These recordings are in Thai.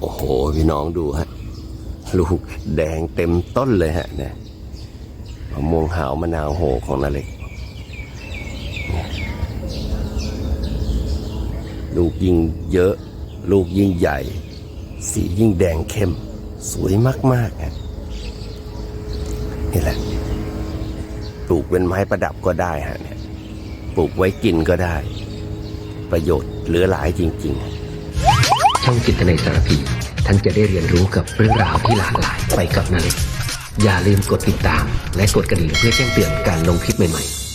โอ้โห พี่น้องดูฮะ ลูกแดงเต็มต้นเลยฮะเนี่ยมะม่วงหาวมะนาวโหของนาเล็ก ลูกยิ่งเยอะ ลูกยิ่งใหญ่ สียิ่งแดงเข้ม สวยมากๆฮะนี่แหละ ปลูกเป็นไม้ประดับก็ได้ฮะเนี่ย ปลูกไว้กินก็ได้ ประโยชน์เหลือหลายจริง ๆ ช่องจิตในสารพีท่านจะได้เรียนรู้กับเรื่องราวที่หลากหลายไปกับนาเล็กอย่าลืมกดติดตาม และกดกระดิ่งเพื่อแจ้งเตือนการลงคลิปใหม่ๆ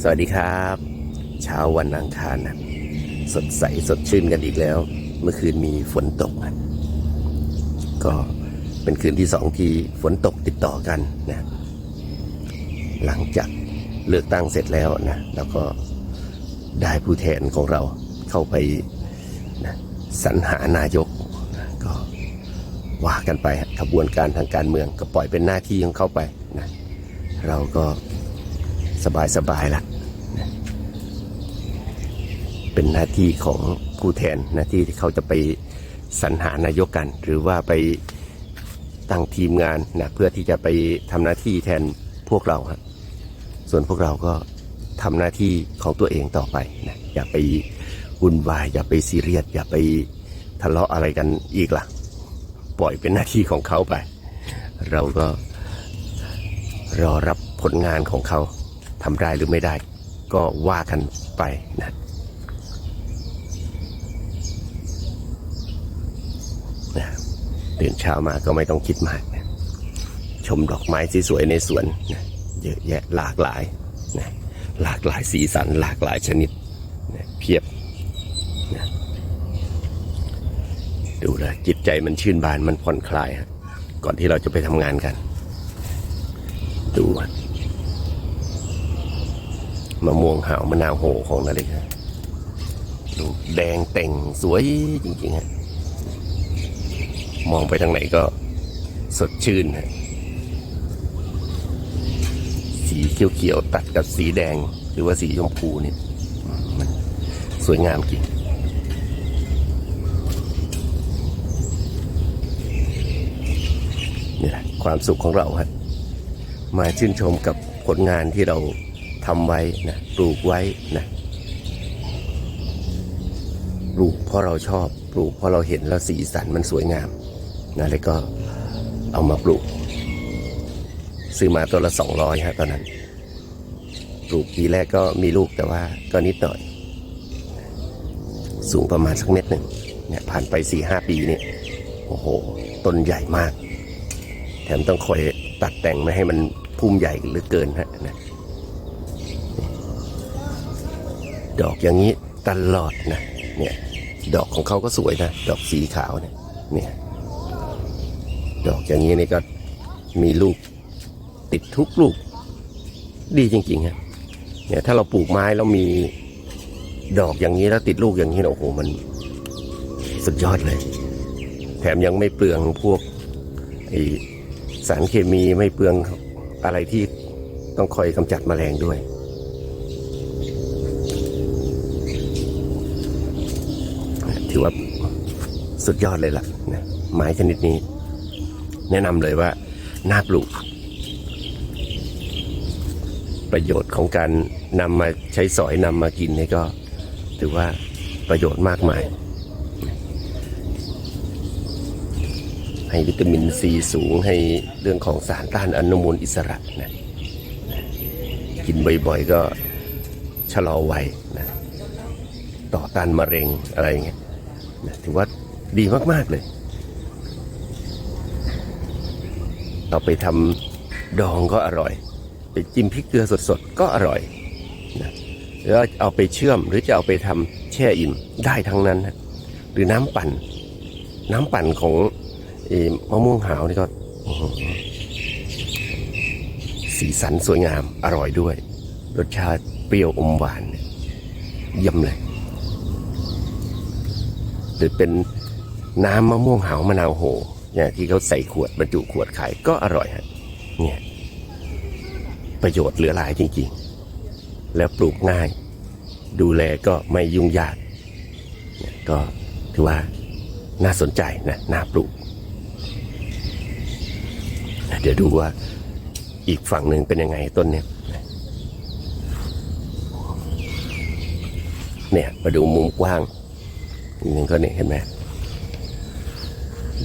สวัสดีครับ เช้าวันอังคารนะสดใสสดชื่นกันอีกแล้ว เมื่อคืนมีฝนตกนะก็เป็นคืนที่สองที่ฝนตกติดต่อกันนะ หลังจากเลือกตั้งเสร็จแล้วนะแล้วก็ได้ผู้แทนของเราเข้าไปนะสรรหานายกนะก็ว่ากันไปฮะขบวนการทางการเมืองก็ปล่อยเป็นหน้าที่ของเขาไปนะเราก็ สบายสบายๆละนะเป็นหน้าที่ของผู้แทนหน้าที่ที่เขาจะไปสรรหานายกกัน หรือว่าไปตั้งทีมงานนะเพื่อที่จะไปทำหน้าที่แทนพวกเราครับส่วนพวกเราก็ทำหน้าที่ของตัวเองต่อไปนะอย่าไปวุ่นวายอย่าไปซีเรียสอย่าไปทะเลาะอะไรกันอีกล่ะ ปล่อยเป็นหน้าที่ของเขาไป เราก็รอรับผลงานของเขา ทำได้หรือไม่ได้ ก็ว่ากันไปนะนะตื่นเช้ามาก็ไม่ต้องคิดมากนะชมดอกไม้สวยๆในสวนนะเยอะแยะหลากหลายนะหลากหลายสีสันหลากหลายชนิดนะเพียบนะดูแลจิตใจมันชื่นบานมันผ่อนคลาย ก่อนที่เราจะไปทำงานกัน ดูอะ มะม่วงหาวมะนาวโหของนาเล็กฮะดูแดงเต่งสวยจริงๆฮะมองไปทางไหนก็สดชื่นฮะสีเขียวๆตัดกับสีแดง หรือว่าสีชมพูเนี่ยมันสวยงามจริงนี่แหละความสุขของเราฮะมาชื่นชมกับผลงานที่เรา ทำไว้นะปลูกไว้นะปลูกเพราะเราชอบปลูกเพราะเราเห็นแล้วสีสันมันสวยงามนะแล้วก็เอามาปลูก ซื้อมาตัวละสองร้อยฮะตอนนั้น ปลูกปีแรกก็มีลูกแต่ว่าก็นิดหน่อย สูงประมาณสักเม็ดหนึ่งเนี่ยผ่านไปสี่ห้าปีเนี่ยโอ้โห ต้นใหญ่มาก แถมต้องคอยตัดแต่งไม่ให้มันพุ่มใหญ่หรือเกินฮะนะ ดอกอย่างนี้ตลอดนะเนี่ยดอกของเขาก็สวยนะ ดอกสีขาวเนี่ยเนี่ยดอกอย่างนี้นี่ก็มีลูกติดทุกลูก ดีจริงๆฮะเนี่ยถ้าเราปลูกไม้แล้วมีดอกอย่างนี้แล้วติดลูกอย่างนี้โอ้โหมันสุดยอดเลย แถมยังไม่เปลืองพวกสารเคมีไม่เปลืองอะไรที่ต้องคอยกำจัดแมลงด้วย ถือว่าสุดยอดเลยล่ะนะไม้ชนิดนี้ แนะนำเลยว่าน่าปลูก ประโยชน์ของการนำมาใช้สอยนำมากินนี่ก็ถือว่าประโยชน์มากมาย ให้วิตามินซีสูงให้เรื่องของสารต้านอนุมูลอิสระนะกินบ่อยๆก็ชะลอวัยนะต่อต้านมะเร็งอะไรเงี้ย ถือว่าดีมากๆเลย เราไปทำดองก็อร่อย ไปจิ้มพริกเกลือสดๆ ก็อร่อยนะแล้วเอาไปเชื่อมหรือจะเอาไปทำแช่อิ่มได้ทั้งนั้นนะหรือน้ำปั่น น้ำปั่นของมะม่วงหาวนี่ก็สีสันสวยงามอร่อยด้วย รสชาติเปรี้ยวอมหวานเยี่ยมเลย หรือเป็นน้ำมะม่วงหาวมะนาวโหเนี่ยที่เขาใส่ขวดบรรจุขวดขายก็อร่อยฮะเนี่ยประโยชน์เหลือหลายจริงๆ แล้วปลูกง่าย ดูแลก็ไม่ยุ่งยากก็ถือว่าน่าสนใจนะน่าปลูก เดี๋ยวดูว่าอีกฝั่งหนึ่งเป็นยังไงต้นเนี่ยเนี่ยมาดูมุมกว้าง อีกหนึ่งก็เนี่ยเห็นไหม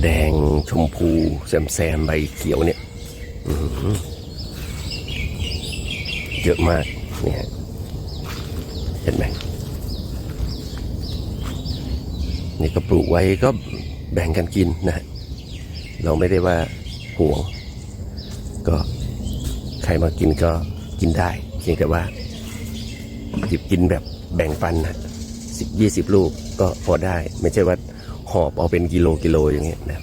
แดงชมพูแซมแซมใบเขียวเนี่ยเยอะมากเนี่ยเห็นไหมนี่ก็ปลูกไว้ก็แบ่งกันกินนะ เราไม่ได้ว่าห่วง ก็ใครมากินก็กินได้ เพียงแต่ว่าหยิบกินแบบแบ่งปันนะ สิบยี่สิบลูกก็พอได้ ไม่ใช่ว่าหอบเอาเป็นกิโลกิโลอย่างเงี้ยนะ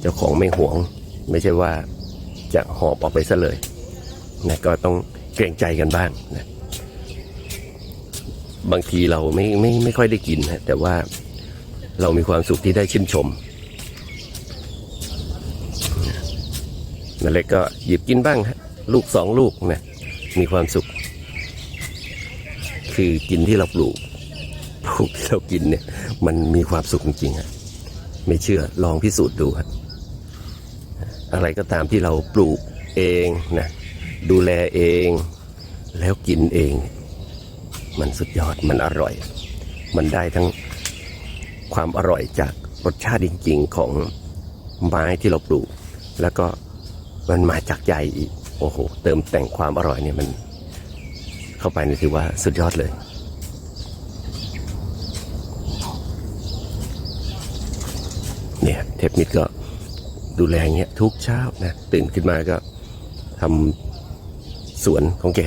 เจ้าของไม่หวง ไม่ใช่ว่าจะหอบออกไปซะเลยนะก็ต้องเกรงใจกันบ้างนะบางทีเราไม่ไม่ไม่ค่อยได้กินนะแต่ว่าเรามีความสุขที่ได้ชื่นชมนั่นเล็กก็หยิบกินบ้างฮะลูกสองลูกนะมีความสุข คือกินที่เราปลูกปลูกที่เรากินเนี่ย มันมีความสุขจริงๆฮะไม่เชื่อลองพิสูจน์ดูครับอะไรก็ตามที่เราปลูกเองนะดูแลเองแล้วกินเอง มันสุดยอดมันอร่อย มันได้ทั้งความอร่อยจากรสชาติจริง ๆ ของไม้ที่เราปลูก แล้วก็มันมาจากใจอีก โอ้โห เติมแต่งความอร่อยเนี่ยมัน เข้าไปนี่ถือว่าสุดยอดเลย เนี่ยเทปมิดก็ดูแลอย่างเงี้ยทุกเช้านะตื่นขึ้นมาก็ทำสวนของแก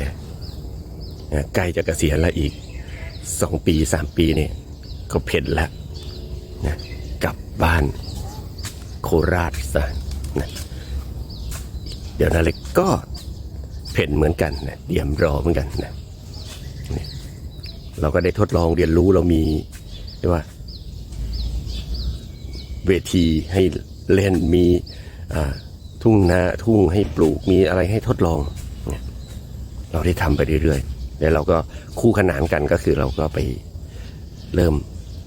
นะใกล้จะเกษียณล้วอีกสองปีสามปีเนี่ยก็เพ่นแล้วนะกลับบ้านโคราชซะนะเดี๋ยวนาเล็กก็เพ่นเหมือนกันนะเตรียมรอเหมือนกันนะ เราก็ได้ทดลองเรียนรู้เรามีเรียกว่า เวทีให้เล่นมีทุ่งนาทุ่งให้ปลูกมีอะไรให้ทดลองเนี่ยเราได้ทำไปเรื่อยๆแล้วเราก็คู่ขนานกันก็คือเราก็ไปเริ่ม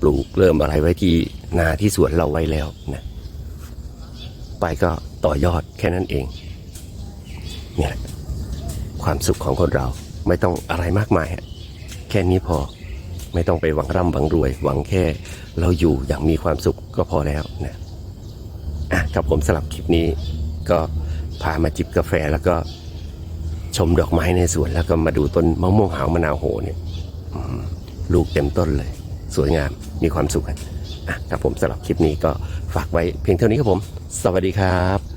ปลูกเริ่มอะไรไว้ที่นาที่สวนเราไว้แล้วนะไปก็ต่อยอดแค่นั้นเองเนี่ยความสุขของคนเราไม่ต้องอะไรมากมายฮะ แค่นี้พอไม่ต้องไปหวังร่ำหวังรวย หวังแค่เราอยู่อย่างมีความสุขก็พอแล้วนะอะครับผมสลับคลิปนี้ ก็พามาจิบกาแฟแล้วก็ชมดอกไม้ในสวนแล้วก็มาดูต้นมะม่วงหาวมะนาวโหเนี่ยลูกเต็มต้นเลย สวยงามมีความสุขกันอะครับผมสำหรับคลิปนี้ก็ฝากไว้เพียงเท่านี้ครับผม สวัสดีครับ